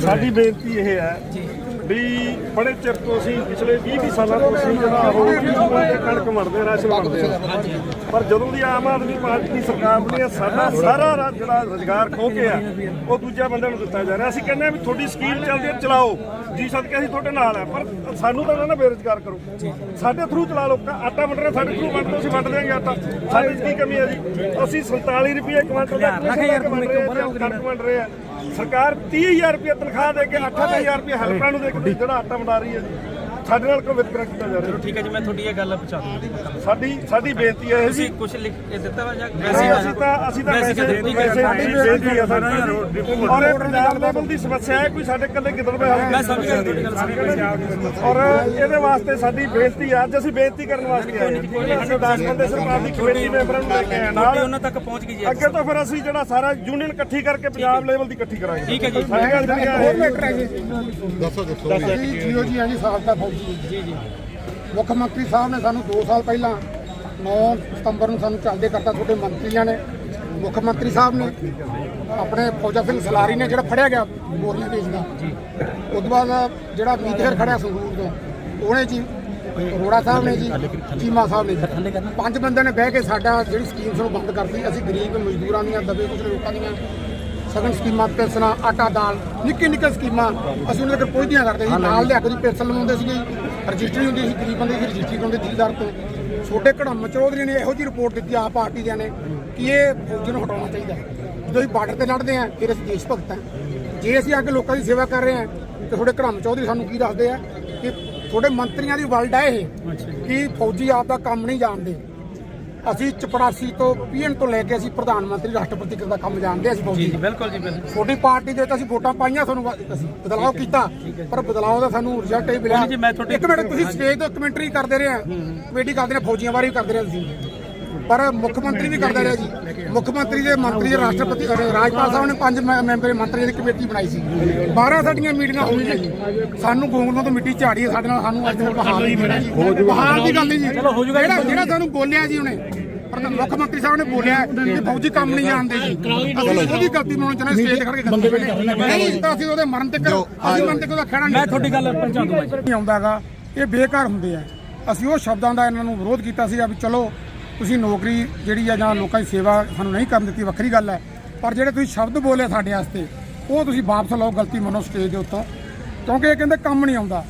ਸਾਡੀ ਬੇਨਤੀ ਇਹ ਹੈ ਵੀ ਬੜੇ ਚਿਰ ਤੋਂ ਅਸੀਂ ਪਿਛਲੇ 20 20 ਸਾਲਾਂ ਤੋਂ ਅਸੀਂ ਜਿਹੜਾ ਉਹ ਕਣਕ ਵੰਡਦੇ ਰਾਸ਼ਨ ਵੰਡਦੇ ਆ ਪਰ ਜਦੋਂ ਦੀ ਆਮ ਆਦਮੀ ਪਾਰਟੀ ਦੀ ਸਰਕਾਰ ਬਣੀ ਆ ਸਾਡਾ ਸਾਰਾ ਰਾ- ਜਿਹੜਾ ਰੋਜ਼ਗਾਰ ਖੋ ਕੇ ਆ ਉਹ ਦੂਜੇ ਬੰਦੇ ਨੂੰ ਦਿੱਤਾ ਜਾ ਰਿਹਾ। ਅਸੀਂ ਕਹਿੰਦੇ ਆ ਵੀ ਤੁਹਾਡੀ ਸਕੀਮ ਚੱਲਦੀ ਹੈ ਚਲਾਓ। ਜੀ ਸਦਕੇ ਅਸੀਂ ਤੁਹਾਡੇ ਨਾਲ ਆ ਪਰ ਸਾਨੂੰ ਤਾਂ ਨਾ ਬੇਰੁਜ਼ਗਾਰ ਕਰੋ। ਸਾਡੇ ਥਰੂ ਚਲਾ ਲਓ ਕ- ਆਟਾ ਵੰਡ ਰਹੇ ਸਾਡੇ ਥਰੂ ਵੰਡ ਦਿਓ ਅਸੀਂ ਵੰਡ ਦਿਆਂਗੇ ਆਟਾ। ਸਾਡੇ 'ਚ ਕੀ ਕਮੀ ਹੈ ਜੀ? ਅਸੀਂ 47 ਰੁਪਏ ਕੁਇੰਟਲ ਦਾ ਵੰਡ ਰਹੇ ਆ ਜਾਂ ਕਣਕ ਵੰਡ ਰਹੇ ਆ। ਸਰਕਾਰ 30000 ਰੁਪਏ ਤਨਖਾਹ ਦੇ ਕੇ 8000 ਰੁਪਏ ਹੈਲਪਰਾਂ ਨੂੰ ਦੇ ਕੇ ਜਿਹੜਾ ਆਟਾ ਵੰਡਾ ਰਹੀ ਹੈ ਜੀ। ਸਾਡੇ ਨਾਲ ਕੋਈ ਵਿਤਕਰਾ ਕੀਤਾ ਜਾ ਰਿਹਾ? ਠੀਕ ਹੈ ਜੀ ਮੈਂ ਤੁਹਾਡੀ ਇਹ ਗੱਲ ਪਹੁੰਚਾ ਦੂੰਗਾ ਸਾਡੀ ਸਾਡੀ ਬੇਨਤੀ ਹੈ ਇਹ ਜੀ। ਤੁਸੀਂ ਕੁਝ ਲਿਖ ਕੇ ਦਿੱਤਾ ਵਾ ਜਾਂ ਅਸੀਂ ਅਸੀਂ ਤਾਂ ਅਸੀਂ ਤਾਂ ਵੈਸੇ ਵੈਸੇ ਦਿੱਤੀ ਵੈਸੇ ਸਾਡੀ ਬੇਨਤੀ ਹੈ ਸਾਡੀ। ਔਰ ਇਹ ਪੰਜਾਬ ਲੈਵਲ ਦੀ ਸਮੱਸਿਆ ਹੈ ਕੋਈ ਸਾਡੇ ਇਕੱਲੇ ਕਿਧਰ ਪਏ ਹੱਲ ਮੈਂ ਸਮਝ ਗਿਆ ਤੁਹਾਡੀ ਗੱਲ ਸਮਝ ਔਰ ਇਹਦੇ ਵਾਸਤੇ ਸਾਡੀ ਬੇਨਤੀ ਹੈ ਅੱਜ ਅਸੀਂ ਬੇਨਤੀ ਕਰਨ ਵਾਸਤੇ ਆਏ ਹਾਂ। ਅਸੀਂ 10 ਬੰਦੇ ਸਰਕਾਰ ਦੀ ਕਮੇਟੀ ਮੈਂਬਰਾਂ ਨੂੰ ਲੈ ਕੇ ਆਏ ਨਾਲ। ਉਹਨਾਂ ਤੱਕ ਪਹੁੰਚ ਗਈ ਜੀ ਅੱਗੇ ਤੋਂ ਫਿਰ ਅਸੀਂ ਜਿਹੜਾ ਸਾਰਾ ਯੂਨੀਅਨ ਇਕੱਠੀ ਕਰਕੇ ਪੰਜਾਬ ਲੈਵਲ ਦੀ ਇਕੱਠੀ ਕਰਾਂਗੇ। ਠੀਕ ਹੈ ਜੀ। ਸਾਡੀ ਗੱਲ ਜਿਹੜੀ ਹੈ ਮੈਟਰ ਹੈ ਜੀ। ਦੱਸੋ ਦੱਸੋ ਜੀ ਜੀਓ ਜੀ ਆ ਜੀ ਸਾਬਕਾ ਫੌਜੀ ਜੀ ਜੀ। ਮੁੱਖ ਮੰਤਰੀ ਸਾਹਿਬ ਨੇ ਸਾਨੂੰ 2 ਸਾਲ ਪਹਿਲਾਂ 9 ਸਤੰਬਰ ਨੂੰ ਸਾਨੂੰ ਚੱਲਦੇ ਕਰਤਾ ਤੁਹਾਡੇ ਮੰਤਰੀਆਂ ਨੇ ਮੁੱਖ ਮੰਤਰੀ ਸਾਹਿਬ ਨੇ ਆਪਣੇ ਫੌਜਾ ਸਿੰਘ ਸਲਾਰੀ ਨੇ ਜਿਹੜਾ ਫੜਿਆ ਗਿਆ ਬੋਰੀਆਂ ਵੇਚਦਾ ਉਸ ਤੋਂ ਬਾਅਦ ਜਿਹੜਾ ਮੀਤਹਰ ਖੜਿਆ ਸੰਗਰੂਰ ਤੋਂ ਉਹਨੇ ਜੀ ਅਰੋੜਾ ਸਾਹਿਬ ਨੇ ਜੀ ਚੀਮਾ ਸਾਹਿਬ ਨੇ ਜੀ। ਪੰਜ ਬੰਦਿਆਂ ਨੇ ਬਹਿ ਕੇ ਸਾਡਾ ਜਿਹੜੀ ਸਕੀਮ ਨੂੰ ਬੰਦ ਕਰਤੀ। ਅਸੀਂ ਗਰੀਬ ਮਜ਼ਦੂਰਾਂ ਦੀਆਂ ਦਬੇ ਕੁਚਲੇ ਲੋਕਾਂ ਦੀਆਂ ਸਗਨ ਸਕੀਮਾਂ ਪੈਨਸ਼ਨਾਂ ਆਟਾ ਦਾਲ ਨਿੱਕੀ ਨਿੱਕੀ ਸਕੀਮਾਂ। ਅਸੀਂ ਉਹਨਾਂ ਦੇ ਪਹੁੰਚਦੀਆਂ ਕਰਦੇ ਸੀ ਨਾਲ ਲਿਆ ਕੇ ਦੀ ਪੈਨਸ਼ਨ ਲਵਾਉਂਦੇ ਸੀਗੇ ਰਜਿਸਟਰੀ ਹੁੰਦੀ ਸੀ ਗਰੀਬ ਬੰਦੇ ਦੀ ਰਜਿਸਟਰੀ ਕਰਾਉਂਦੇ ਜ਼ਿਲ੍ਹੇਦਾਰ ਤੋਂ। ਛੋਟੇ ਘੜਮ ਚੌਧਰੀ ਨੇ ਇਹੋ ਜਿਹੀ ਰਿਪੋਰਟ ਦਿੱਤੀ ਆ ਪਾਰਟੀ ਦਿਆਂ ਨੇ ਕਿ ਇਹ ਫੌਜੀ ਨੂੰ ਹਟਾਉਣਾ ਚਾਹੀਦਾ ਹੈ। ਜਦੋਂ ਅਸੀਂ ਬਾਰਡਰ ਤੇ ਲੜਦੇ ਆ ਫਿਰ ਅਸੀਂ ਦੇਸ਼ ਭਗਤ ਹਾਂ। ਜੇ ਅਸੀਂ ਅੱਗੇ ਲੋਕਾਂ ਦੀ ਸੇਵਾ ਕਰ ਰਹੇ ਹਾਂ ਤੇ ਤੁਹਾਡੇ ਘੜਮ ਚੌਧਰੀ ਸਾਨੂੰ ਕੀ ਦੱਸਦੇ ਆ? ਕਿ ਤੁਹਾਡੇ ਮੰਤਰੀਆਂ ਦੀ ਵਰਲਡ ਹੈ ਇਹ ਕਿ ਫੌਜੀ ਆਪ ਦਾ ਕੰਮ ਨਹੀਂ ਜਾਣਦੇ। ਅਸੀਂ ਚਪੜਾਸੀ ਤੋਂ ਪੀਐਨ ਤੋਂ ਲੈ ਕੇ ਅਸੀਂ ਪ੍ਰਧਾਨ ਮੰਤਰੀ ਰਾਸ਼ਟਰਪਤੀ ਦਾ ਕੰਮ ਜਾਣਦੇ ਹਾਂ ਅਸੀਂ ਜੀ ਜੀ ਬਿਲਕੁਲ ਜੀ ਬਿਲਕੁਲ। ਛੋਟੀ ਪਾਰਟੀ ਦੇ ਵਿੱਚ ਅਸੀਂ ਵੋਟਾਂ ਪਾਈਆਂ ਤੁਹਾਨੂੰ ਵਾ- ਅਸੀਂ ਬਦਲਾਅ ਕੀਤਾ ਪਰ ਬਦਲਾਅ ਦਾ ਸਾਨੂੰ ਰਿਜ਼ਲਟ ਇਹ ਮਿਲਿਆ। ਜੀ, ਮੈਂ ਤੁਹਾਡੀ- ਇੱਕ ਮਿੰਟ ਤੁਸੀਂ ਸਟੇਜ ਤੋਂ ਕਮੈਂਟਰੀ ਕਰਦੇ ਰਹੇ ਆ। ਕਮੇਟੀ ਕਰਦੇ ਰਹੇ ਫੌਜੀਆਂ ਬਾਰੇ ਵੀ ਕਰਦੇ ਰਹੇ ਤੁਸੀਂ। ਪਰ ਮੁੱਖ ਮੰਤਰੀ ਵੀ ਕਰਦਾ ਰਿਹਾ ਜੀ। ਮੁੱਖ ਮੰਤਰੀ ਦੇ ਮੰਤਰੀ ਰਾਸ਼ਟਰਪਤੀ ਰਾਜਪਾਲ ਸਾਹਿਬ ਨੇ ਪੰਜ ਮੈਂਬਰੀ ਮੰਤਰੀਆਂ ਦੀ ਕਮੇਟੀ ਬਣਾਈ ਸੀ। 12 ਸਾਡੀਆਂ ਮੀਟਿੰਗਾਂ ਹੋਈਆਂ ਜੀ। ਸਾਨੂੰ ਗੋਂਗਲੋਂ ਤੋਂ ਮਿੱਟੀ ਝਾੜੀ ਸਾਡੇ ਨਾਲ ਸਾਨੂੰ ਅੱਜ ਤੱਕ ਬਹਾਲ ਨਹੀਂ ਮਿਲਿਆ ਜੀ। ਬਹਾਲ ਦੀ ਗੱਲ ਨਹੀਂ ਜੀ। ਜਿਹੜਾ ਜਿਹੜਾ ਸਾਨੂੰ ਬੋਲਿਆ ਜੀ ਉਹਨੇ ਪਰ ਮੁੱਖ ਮੰਤਰੀ ਸਾਹਿਬ ਨੇ ਬੋਲਿਆ ਕਿ ਫੌਜੀ ਕੰਮ ਨਹੀਂ ਜਾਣਦੇ ਜੀ। ਅਸੀਂ ਉਹਦੀ ਗਲਤੀ ਮੰਨਣ ਚਾਹੁੰਦੇ ਸਟੇਜ ਤੇ ਖੜ ਕੇ ਨਹੀਂ ਤਾਂ ਅਸੀਂ ਉਹਦੇ ਮਰਨ ਤੱਕ ਅਸੀਂ ਮਰਨ ਤੱਕ ਉਹਦਾ ਖਹਿੜਾ ਨਹੀਂ ਮੈਂ ਤੁਹਾਡੀ ਗੱਲ ਪਹੁੰਚਾ ਦੂੰਗਾ ਜੀ। ਨਹੀਂ ਆਉਂਦਾਗਾ ਇਹ ਬੇਕਾਰ ਹੁੰਦੇ ਆ। ਅਸੀਂ ਉਹ ਸ਼ਬਦਾਂ ਦਾ ਇਹਨਾਂ ਨੂੰ ਵਿਰੋਧ ਕੀਤਾ ਸੀਗਾ ਵੀ ਚਲੋ ਤੁਸੀਂ ਨੌਕਰੀ ਜਿਹੜੀ ਆ ਜਾਂ ਲੋਕਾਂ ਦੀ ਸੇਵਾ ਸਾਨੂੰ ਨਹੀਂ ਕਰਨ ਦਿੱਤੀ, ਵੱਖਰੀ ਗੱਲ ਹੈ। ਪਰ ਜਿਹੜੇ ਤੁਸੀਂ ਸ਼ਬਦ ਬੋਲੇ ਸਾਡੇ ਵਾਸਤੇ, ਉਹ ਤੁਸੀਂ ਵਾਪਸ ਲਓ ਗਲਤੀ ਮੰਨੋ ਸਟੇਜ ਦੇ ਉੱਤੋਂ। ਕਿਉਂਕਿ ਇਹ ਕਹਿੰਦੇ ਕੰਮ ਨਹੀਂ ਆਉਂਦਾ।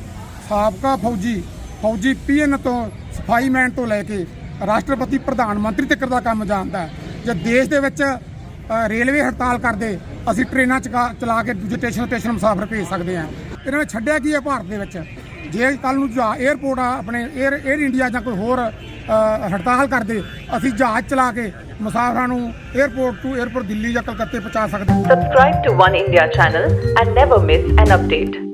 ਸਾਬਕਾ ਫੌਜੀ ਫੌਜੀ ਪੀਐਨ ਤੋਂ, ਸਫ਼ਾਈ ਮੈਨ ਤੋਂ ਲੈ ਕੇ ਰਾਸ਼ਟਰਪਤੀ, ਪ੍ਰਧਾਨ ਮੰਤਰੀ ਤੱਕ ਦਾ ਕੰਮ ਜਾਣਦਾ ਜੇ ਦੇਸ਼ ਦੇ ਵਿੱਚ ਰੇਲਵੇ ਹੜਤਾਲ ਕਰਦੇ, ਅਸੀਂ ਟ੍ਰੇਨਾਂ ਚਕਾ- ਚਲਾ ਕੇ ਦੂਜੇ ਸਟੇਸ਼ਨ ਸਟੇਸ਼ਨ ਮੁਸਾਫਰ ਭੇਜ ਸਕਦੇ ਹਾਂ। ਇਹਨਾਂ ਨੇ ਛੱਡਿਆ ਕੀ ਹੈ ਭਾਰਤ ਦੇ ਵਿੱਚ? ਜੇ ਕੱਲ ਨੂੰ ਜਹਾ 에ਅਰਪੋਰਟ ਆ, ਆਪਣੇ 에ਅਰ 에ਅਰ ਇੰਡੀਆ ਜਾਂ ਕੋਈ ਹੋਰ ਹੜਤਾਲ ਕਰਦੇ, ਅਸੀਂ ਜਹਾਜ਼ ਚਲਾ ਕੇ ਮੁਸਾਫਰਾਂ ਨੂੰ 에ਅਰਪੋਰਟ ਤੋਂ 에ਅਰਪੋਰਟ ਦਿੱਲੀ ਜਾਂ ਕਲਕੱਤੇ ਪਹੁੰਚਾ ਸਕਦੇ subscribe to One India channel and never miss an update